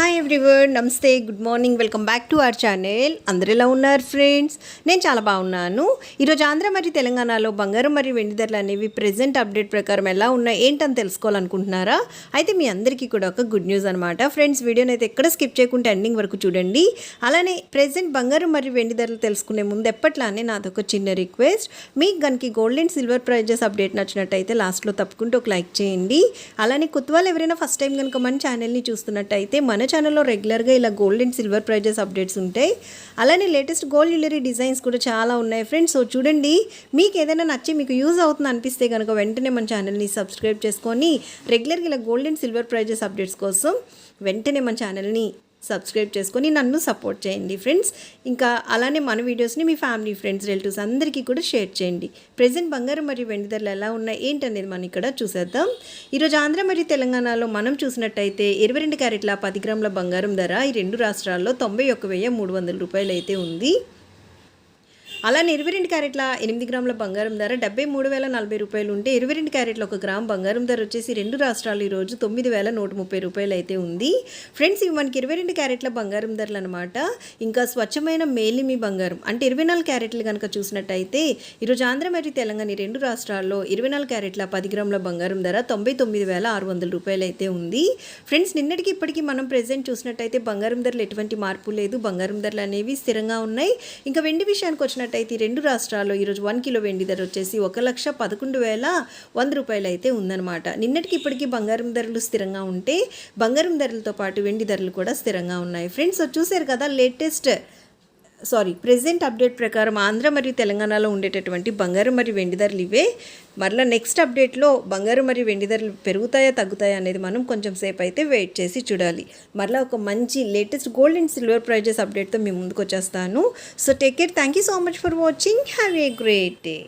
Hi everyone నమస్తే good morning welcome back to our channel అందరు ఎలా ఉన్నారు ఫ్రెండ్స్ నేను చాలా బాగున్నాను. ఈరోజు ఆంధ్ర మరియు తెలంగాణలో బంగారం మరియు వెండి ధరలు అనేవి ప్రెజెంట్ అప్డేట్ ప్రకారం ఎలా ఉన్నాయి ఏంటని తెలుసుకోవాలనుకుంటున్నారా? అయితే మీ అందరికీ కూడా ఒక గుడ్ న్యూస్ అనమాట ఫ్రెండ్స్ వీడియోని అయితే ఎక్కడ స్కిప్ చేయకుండా ఎండింగ్ వరకు చూడండి. అలానే ప్రజెంట్ బంగారం మరియు వెండి ధరలు తెలుసుకునే ముందు ఎప్పట్లానే నాదొక చిన్న రిక్వెస్ట్ మీకు కనుక gold and silver prizes update నచ్చినట్టయితే లాస్ట్లో తప్పకుండా ఒక లైక్ చేయండి. అలానే కొత్త వాళ్ళు ఎవరైనా ఫస్ట్ టైం కనుక మన ఛానల్ని చూస్తున్నట్టయితే మన ఛానల్లో రెగ్యులర్గా ఇలా gold and silver prizes updates ఉంటాయి. అలానే లేటెస్ట్ గోల్డ్ జ్యువెలరీ డిజైన్స్ కూడా చాలా ఉన్నాయి ఫ్రెండ్స్ సో చూడండి మీకు ఏదైనా నచ్చి మీకు యూజ్ అవుతుంది అనిపిస్తే కనుక వెంటనే మన ఛానల్ని సబ్స్క్రైబ్ చేసుకొని రెగ్యులర్గా ఇలా gold and silver prizes updates కోసం వెంటనే మన ఛానల్ని సబ్స్క్రైబ్ చేసుకొని నన్ను సపోర్ట్ చేయండి ఫ్రెండ్స్. ఇంకా అలానే మన వీడియోస్ని మీ ఫ్యామిలీ ఫ్రెండ్స్ రిలేటివ్స్ అందరికీ కూడా షేర్ చేయండి. ప్రజెంట్ బంగారం మరియు వెండి ధరలు ఎలా ఉన్నాయి ఏంటనేది మనం ఇక్కడ చూసేద్దాం. ఈరోజు ఆంధ్ర మరియు తెలంగాణలో మనం చూసినట్టయితే ఇరవై రెండు క్యారెట్ల పది గ్రాముల బంగారం ధర ఈ రెండు రాష్ట్రాల్లో తొంభై ఒక్క వెయ్యి మూడు వందల రూపాయలు అయితే ఉంది. అలానే ఇరవై రెండు క్యారెట్ల ఎనిమిది గ్రాముల బంగారం ధర డెబ్బై మూడు వేల నలభై రూపాయలు ఉంటే ఇరవై రెండు క్యారెట్ల ఒక గ్రామ్ బంగారం ధర వచ్చేసి రెండు రాష్ట్రాలు ఈరోజు తొమ్మిది వేల నూట ముప్పై రూపాయలు అయితే ఉంది. ఫ్రెండ్స్ ఇవి మనకి ఇరవై రెండు క్యారెట్ల బంగారం ధరలు అనమాట ఇంకా స్వచ్ఛమైన మేలిమి బంగారం అంటే ఇరవై నాలుగు క్యారెట్లు కనుక చూసినట్టయితే ఈరోజు ఆంధ్ర మరియు తెలంగాణ రెండు రాష్ట్రాల్లో ఇరవై నాలుగు క్యారెట్ల పది గ్రాముల బంగారం ధర తొంభై తొమ్మిది వేల ఆరు వందల రూపాయలు అయితే ఉంది. ఫ్రెండ్స్ నిన్నటికి ఇప్పటికీ మనం ప్రెజెంట్ చూసినట్టయితే బంగారం ధరలు ఎటువంటి మార్పు లేదు. బంగారం ధరలు అనేవి స్థిరంగా ఉన్నాయి. ఇంకా వెండి విషయానికి వచ్చినట్టు చూసుకున్నట్టయితే ఈ రెండు రాష్ట్రాల్లో ఈరోజు వన్ కిలో వెండి ధర వచ్చేసి ఒక లక్ష పదకొండు వేల వంద రూపాయలు అయితే ఉందన్నమాట. నిన్నటికి ఇప్పటికీ బంగారం ధరలు స్థిరంగా ఉంటే బంగారం ధరలతో పాటు వెండి ధరలు కూడా స్థిరంగా ఉన్నాయి. ఫ్రెండ్స్ చూశారు చూసారు కదా లేటెస్ట్ సారీ ప్రెసెంట్ అప్డేట్ ప్రకారం ఆంధ్ర మరియు తెలంగాణలో ఉండేటటువంటి బంగారం మరియు వెండి ధరలు ఇవే. మరలా నెక్స్ట్ అప్డేట్లో బంగారం మరియు వెండి ధరలు పెరుగుతాయా తగ్గుతాయా అనేది మనం కొంచెం సేపు అయితే వెయిట్ చేసి చూడాలి. మరలా ఒక మంచి latest gold and silver prizes అప్డేట్తో మీ ముందుకు వచ్చేస్తాను. So take care thank you so much for watching have a great day